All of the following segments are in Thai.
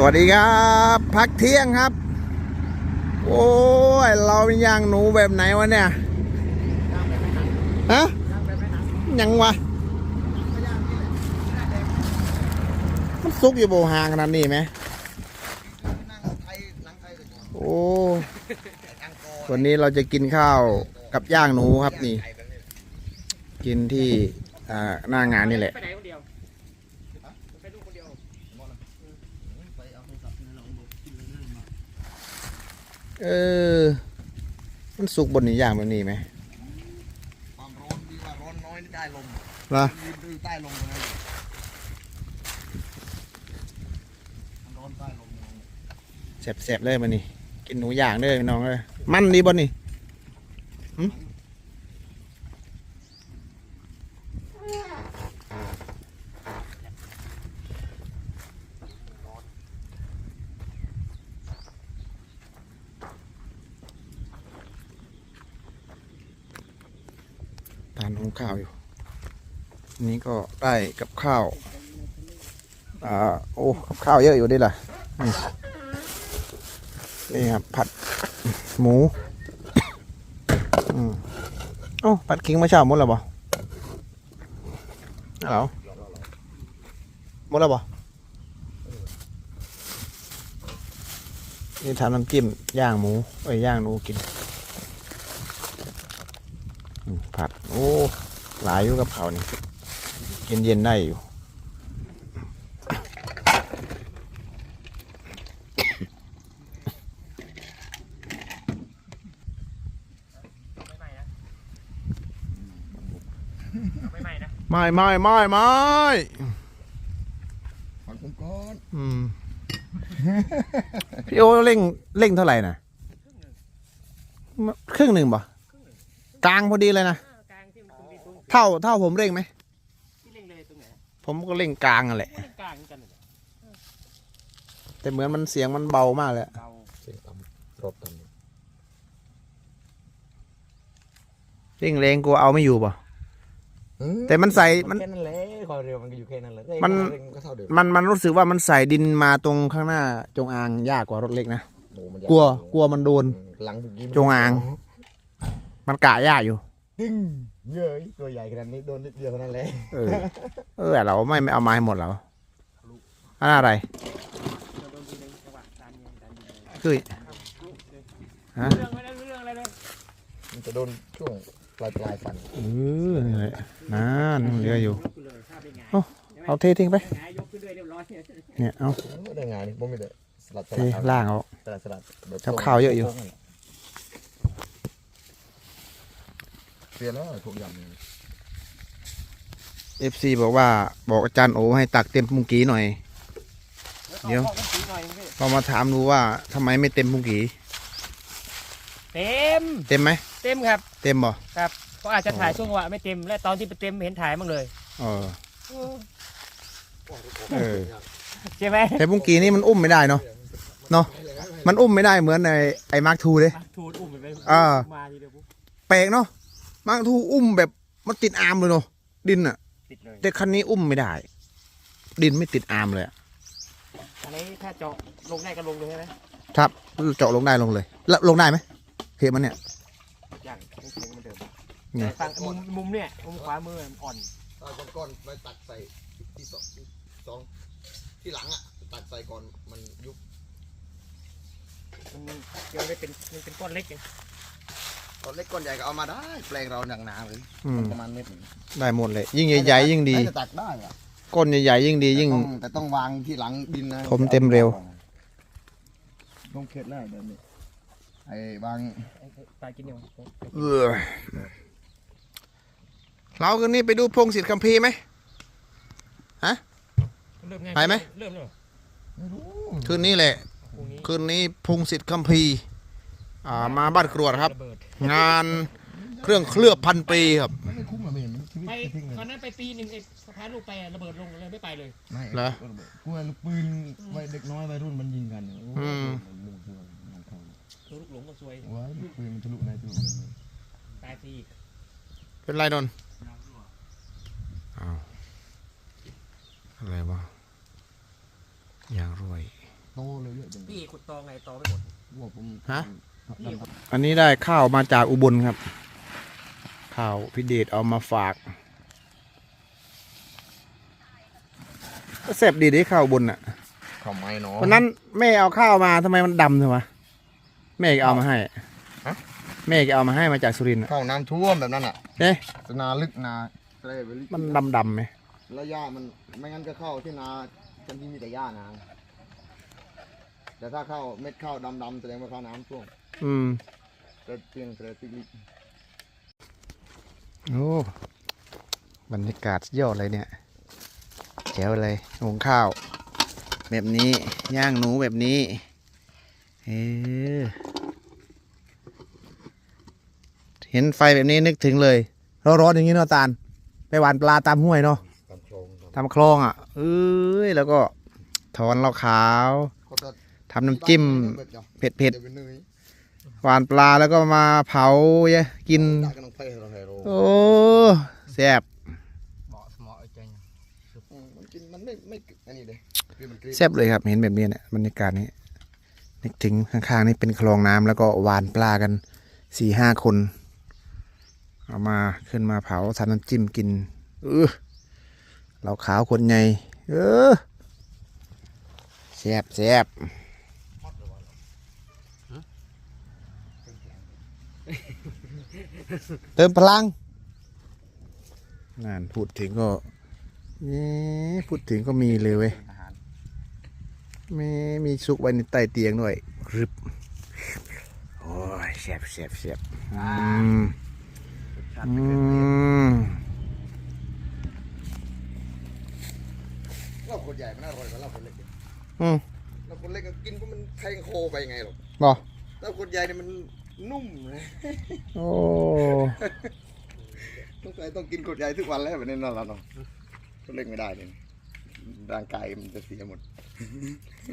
สวัสดีครับ พักเที่ยงครับ โอ้ย เราเป็นย่างหนูแบบไหนวะเนี่ยฮะยังวะมันซุกอยู่โบหางขนาดนี้ไหมโอ้วันนี้เราจะกินข้าวกับย่างหนูครับนี่ กินที่หน้างานนี่แหละ ไปไหนคนเดียวไปดูคนเดียว เออ มันสุกบนนี้อย่างแบบนี้ไหมความร้อนดีกว่าร้อนน้อยนี่ได้ลมล่ะยืนดูใต้ลมตรงนั้นมันร้อนใต้ลมตรงนั้นแสบๆเลยมันนี่กินหนูย่างเด้อพี่น้องเอ้ยมันดีบนนี่านหุงข้าวอยู่อันนี้ก็ได้กับข้าวอ่าโอ้กับข้าวเยอะอยู่ดิล่ะนี่นี่ครับผัดหมูอืมโอ้ผัดคิงมาเช้าหมดแล้วบ่ฮัลโหลหมดแล้วบ่นี่ทำน้ำจิ้มย่างหมูเอ้ยย่างหนูกิน ผัด โอ้ หลายอยู่กับเขาวนี่เย็นเย็นๆได้อยู่ไม่ใหม่นะไม่ใหม่นะไม่ไม่ไม่ไม่ฟังผมก่อนอืม พี่โอเร่งเร่งเท่าไหร่นะครึ่งหนึ่งป่ะ กลางพอดีเลยนะ กลางที่มันตรงที่ตรงเท่าเท่าผมเร่งไหม ที่เล่งเลยตรงไหนผมก็เร่งกลางนั่นแหละเล่งกลางกันเลยแต่เหมือนมันเสียงมันเบามากเลยอะเบาเสียงต่ำรถต่ำเร่งแรงกลัวเอาไม่อยู่ป่ะแต่มันใส่มัน แค่นั้นแหละความเร็วมันก็อยู่แค่นั้นแหละมัน เร่งก็เท่าเดิมมันมันรู้สึกว่ามันใส่ดินมาตรงข้างหน้าจงอางยากกว่ารถเล็กนะ โอ้มันใหญ่กลัวกลัวมันโดน หลังเมื่อกี้จงอาง มันกะยากอยู่ดึงเยอะตัวใหญ่ขนาดนี้โดนนิดเดียวเท่านั้นแหละเออเออเราไม่ไม่เอามาให้หมดแล้วอันอะไรเราโดนทีนึงจังหวะดันยิงดันยิงเลยคือฮะเรื่องไม่ได้เรื่องอะไรเลยมันจะโดนช่วงปลายปลายฟันเออนี่แหละนั่นเหลืออยู่ยกขึ้นเลยถ้าเป็นไงเอ้าเอาเททิ้งไปไงยกขึ้นด้วยเรียบร้อยเนี่ยเนี่ยเอาไม่ได้งานนี่ผมไม่ได้สลัดสเทลัดเอาล่างเอาสลัดสลัดแบบกับข้าวเยอะอยู่ เปลี่ยนแล้วทุกอย่างเลยเอฟซีบอกว่าบอกอาจารย์โอให้ตักเต็มพุงกีหน่อย เดี๋ยวอาข้อกันสีหน่อยนึงพี่เรามาถามดูว่าทำไมไม่เต็มพุงกีเต็มเต็มไหมเต็มครับ เต็มบ่ก็อาจจะถ่ายช่วงจังหวะไม่เต็มและตอนที่ไปเต็มไม่เห็นถ่ายบ้างเลยเออเออใช่ไหมแต่พุงกีนี่มันอุ้มไม่ได้เนาะเนาะมันอุ้มไม่ได้เหมือนในไอ้มาร์คทูเลยทูดอุ้มไปไปอ่ามาทีเดียวปุ๊บแปลกเนาะ มาร์คทูอุ้มแบบมันติดอาร์มเลยเนาะดินอะติดเลยแต่คันนี้อุ้มไม่ได้ ดินไม่ติดอาร์มเลยอะอันนี้ถ้าเจาะลงได้ก็ลงเลยใช่ไหมครับเจาะลงได้ลงเลยแล้วลงได้ไหมเพจมันเนี่ยอย่างต้องสูงเหมือนเดิมไงแต่ฝั่งมุมมุมเนี่ยมุมขวามือมันอ่อนเอาก้อนๆไปตักใส่ที่สองที่สองที่หลังอะตักใส่ก่อนมันยุบมันยังไม่เป็นมันเป็นก้อนเล็กเอง ก้อนเล็กก้อนใหญ่ก็เอามาได้ แปลงเราหนักหนาเลยอืม ประมาณเม็ดหนึ่งได้หมดเลย ยิ่งใหญ่ๆยิ่งดี น่าจะตักได้อะก้นใหญ่ๆยิ่งดียิ่ง แต่ต้องแต่ต้องวางที่หลังดินนะถมเต็มเร็ว ต้องเคล็ดหน้าแบบนี้ไอ้วางตายกินอยู่เออเราคืนนี้ไปดูพงศิษฐ์คัมภีร์ไหม เริ่มง่ายไปไหม เริ่มแล้วเหรอไม่รู้คืนนี้แหละ พรุ่งนี้คืนนี้พงศิษฐ์คัมภีร์ อ่ามาบ้านกรวดครับระเบิดงานเครื่องเคลือบพันปีครับมันไม่คุ้มอะไม่เห็นมันชีวิตไปจะทิ้งเลยตอนนั้นไปปีหนึ่งไอ้สะพานลูกไประเบิดลงเลยไม่ไปเลย ไม่เหรอกลัวลูกปืนวัยเด็กน้อยวัยรุ่นมันยิงกันเนี่ยโอ้โหอืมมันมุ่งตัวมันเข้าโดนลูกหลงก็ซวย ว้ายลูกปืนมันทะลุในทะลุในตายฟรีอีกเป็นไรนนท์อ้าวอะไรวะยางรวยโตเลยเยอะจังพี่ขุดตองไงตองไม่หมดว่าผมฮะพี่ขุด อันนี้ได้ข้าวมาจากอุบลครับ ข้าวพิเดชเอามาฝากก็แซ่บดีที่ข้าวอุบลอะข้าวไม้เนาะวันนั้นแม่เอาข้าวมาทำไมมันดำเถอะวะแม่แกเอามาให้ฮะแม่แกเอามาให้มาจากสุรินทร์อะข้าวน้ำท่วมแบบนั้นอะเอ๊ะนาลึกนาทะเลไปลึกมันดำดำๆไหมแล้วหญ้ามันไม่งั้นก็เข้าที่นาฉันที่มีแต่หญ้านาแต่ถ้าเข้าเม็ดข้าวดำๆแสดงว่าข้าวน้ำท่วม อืมแต่เพียงแต่ติลิกโอ้บรรยากาศยอดเลยเนี่ยแจ๋วเลยหุงข้าว แบบนี้ย่างหนูแบบนี้ เออเห็นไฟแบบนี้นึกถึงเลยร้อนๆอย่างนี้เนาะตาลไปหวานปลาตามห้วยเนาะตามคลองครับตามคลองอะเอ้ยแล้วก็ถอนเหล้าขาวเขาจะทำน้ำจิ้มเผ็ดเผ็ดเป็นเนยๆ หวานปลาแล้วก็มาเผาเยอะกินได้กันต้องเพ่เราไฮโรโอ้แซ่บเหมาะสมอไอ้เจงอืมมันกินมันไม่ไม่อันนี้เลยคือมันกรีดแซ่บเลยครับเห็นแบบนี้เนี่ยบรรยากาศนี้นึกถึงข้างๆนี่เป็นคลองน้ำแล้วก็หวานปลากันสี่ห้าคน เอามาขึ้นมาเผาทำน้ำจิ้มกินเออเราขาวคนใหญ่เออแซ่บแซ่บ เติมพลังนั่นพูดถึงก็เอ๊ะพูดถึงก็มีเลยเว้ยอาหารมีมีซุกไว้ในใต้เตียงด้วยรึบโอ้ยแซ่บแซ่บแซ่บอืมอืมเหล้าคนใหญ่มันอร่อยกว่าเหล้าคนเล็กอีกอืมเหล้าคนเล็กก็กินเพราะมันแทงโคไปยังไงหรอกบอเหล้าคนใหญ่เนี่ยมัน นุ่มเลยโอ้ต้องใส่ต้องกินคนใหญ่ทุกวันแล้วแบบนี้นั่นแหละเนาะคนเล็กไม่ได้เนี่ยร่างกายมันจะเสียหมด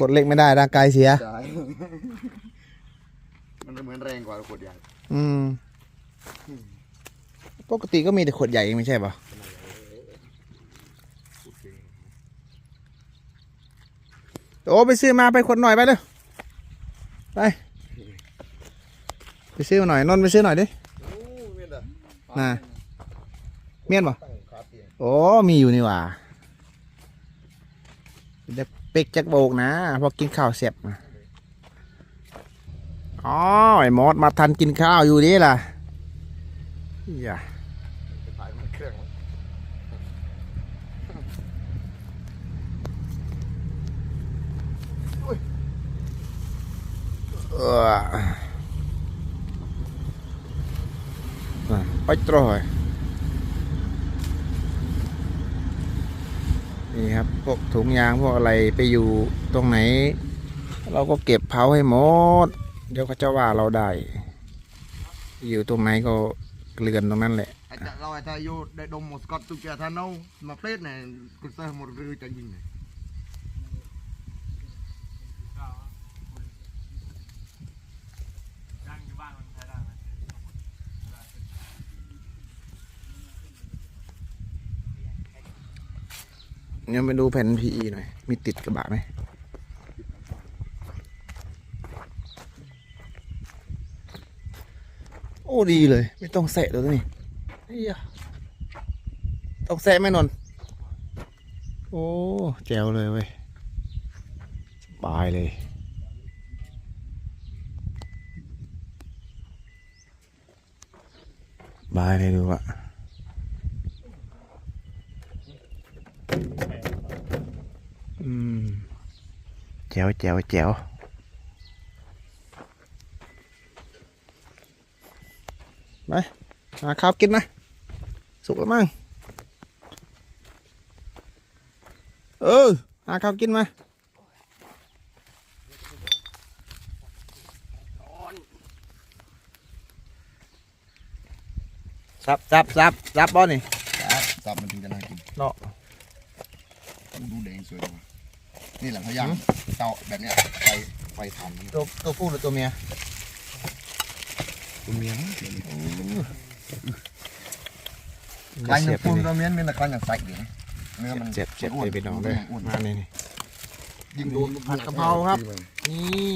กดเล็กไม่ได้ร่างกายเสียใช่มันเหมือนแรงกว่าคนใหญ่ อืมปกติก็มีแต่ขวดใหญ่เองไม่ใช่ปะโอ้ไปซื้อมาไปขวดหน่อยไปเลยไป ไปซื้อมาหน่อยนนท์ไปซื้อหน่อยดิโอ้เมียนอะน่ะเมียนปะตั้งขาเตียงโอ้มีอยู่นี่หว่าเด็กเป็กจักโบกนะพอกินข้าวเสร็จนะอ๋อไอ้มอสมาทันกินข้าวอยู่นี่ล่ะอย่าไปถ่ายมันเครื่องมั้งเออน่ะไปตรอยนี่ครับพวกถุงยางพวกอะไรไปอยู่ตรงไหน เราก็เก็บเผาให้หมด เดี๋ยวเขาจะว่าเราได้ อยู่ตรงไหนก็เกลือนตรงนั้นแหละ เราอ้จะอยู่ได้ดมหมดสกอตตุกเจียท่านเอามาเพลทเนี่ยกุศลหมดรือจะยิงเนี่ย ร่างอยู่บ้านมันใช้ได้ไหม เดี๋ยไปดูแผ่น PE หน่อย มีติดกระบะไหมโอ้ดีเลย ไม่ต้องแสะตัวนี้เฮียต้องแสะไหมนนโอ้แจ๋วเลยเว้ยสบายเลยบายเลยดูอะอืมแจ๋วแจ๋วแจ๋วไปหาข้าวกินนะ สุกแล้วมั้งเออหาข้าวกินมาซับซับซับซับบอนี่ซับมันถึงจะน่ากินเนาะต้องดูแดงสวยกว่านี่แหละเขาย่างเตาแบบเนี้ยไฟไฟทำมันตัวตัวผู้หรือตัวเมียตัวเมียนะคล้ายอย่างปูนตัวเมียนเป็นแต่คล้ายอย่างใส่อยู่นะเนื้อมันเจ็บเจ็บอ้วนเลยไปน้องด้วยอ้วนมานี่นี่ยิงโดนผัดกะเพราครับ นี่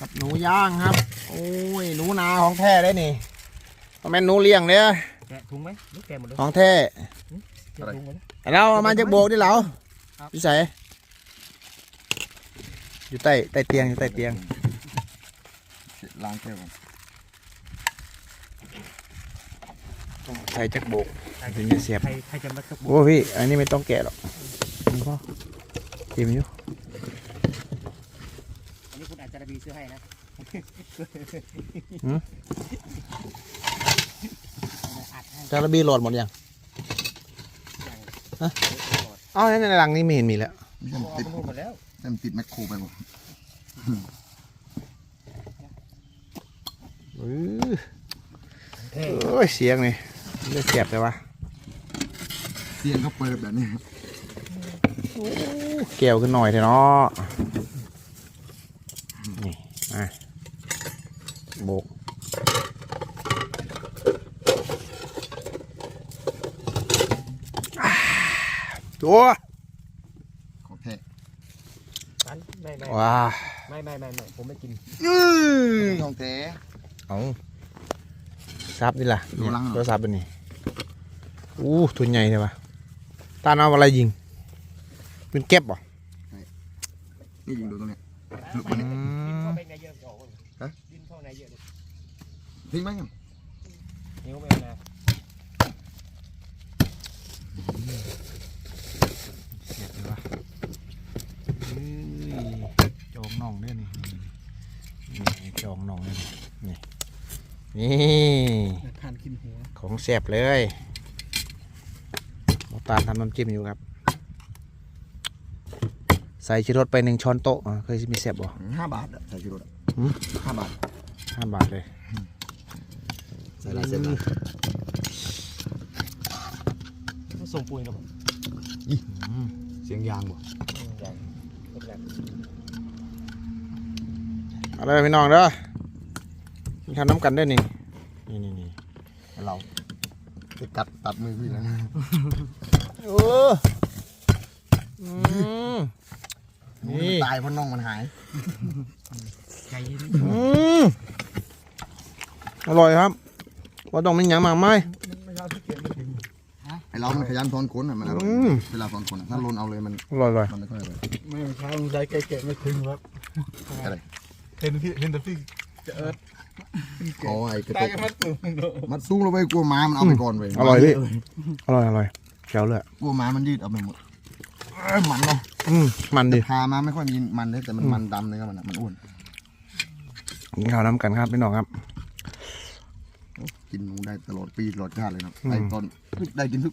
กับหนูย่างครับ โอ้ยหนูนาของแท้ได้นี่พ่อแม่นหนูเลี้ยงเนี่ยแกะถุงไหมหรือแกะหมดเลยของแท้แกะถุงหมดเลยไอ้เราเอามาจากโบกดิเราครับพี่ใสย อยู่ใต้ใต้เตียงอยู่ใต้เตียงล้างแก้วก่อนต้องใส่จากโบกถึงจะเสียบใครใครจะมาตกบุกโอ้พี่ อันนี้ไม่ต้องแกะหรอกนี่พ่อกินอยู่อันนี้คุณอาจจะระบีซื้อให้นะอัดให้จาระบีโหลดหมดยังอย่างเอ้าในหลังนี้ไม่เห็นมีแล้วไม่ใช่เอาติดไปนู่นหมดแล้ว เต็มติดแมคโครไปหมดอื้อเท่โอ้ยเสียงนี่เลือดเสียบเลยวะเสียงเขาเปิดแบบนี้เกี่ยวขึ้นหน่อยเถอะเนาะนี่มาโบกอ่าตัว ของแท้ อันไม่ไม่ ว้าไม่ไม่ไม่ไม่ผมไม่กินของแท้เอาซับดิล่ะดูหลังเหรอตัวซับเป็นนี่อู้ตัวใหญ่เลยวะตาเอาอะไรยิง เป็นเก็บเหรอนี่ยิงโดนตรงเนี้ยดินเข้าไปในเยอะจะออกฮะดินเข้าในเยอะเลยทิ้งไหมยัง นิ้วไม่เอานะ เสียบเลยวะเอ้ยจองน่องด้วยนี่นี่นี่จองน่องด้วยนี่นี่ นี่ ทานกินหัว ของ แซ่บเลยหมอตาลทำน้ำจิ้มอยู่ครับ ใส่ชิรสไปหนึ่งช้อนโต๊ะอะเคยมีแซ่บบ่ห้าบาทอะใส่กิโลอะหืมห้าบาทห้าบาทเลย ใส่ลายเส้นมาต้องส่งปุ๋ยเนาะอืมเสียงยางบ่อย่างไม่เป็นไรเอาเลยพี่น้องเด้อมีข้าวน้ำกันด้วยนี่ นี่นี่นี่เรา จะกัดตัดมือพี่แล้วนะโอ้อืมนี่มันตายเพราะน่องมันหายใจเย็นอืมอร่อยครับว่าต้องเป็นหยังมากไหมาย ไอเรามันขยันซ้อนขนอะมันอร่อยอืม เวลาซ้อนขนอะถ้าลนเอาเลยมันอร่อยอร่อยมันไม่ค่อยอร่อยไม่ใช่ลุงใช้ไก่แกะไม่ถึงครับอะไรเห็นพี่เห็นแต่พี่ จะเอิร์ดอ๋อไอ้กระตาตุยกกันมาตุ่มเนอะมันสู้เราไปกลัวหม้ามันเอาไปก่อนเว้ยอร่อยพี่ อร่อยอร่อยแจ๋วเลยกลัวหม้ามันยืดเอาไปหมดเอ้ยมันเนาะอืมมันดิพามาไม่ค่อยมีมันเลยแต่มันมันดำเลยครับมันอะมันอ้วนกินข้าวน้ำกันครับพี่น้องครับ กินหนูได้ตลอดปีตลอดชาติเลยเนาะอืมไอ้ตอนได้กินทุก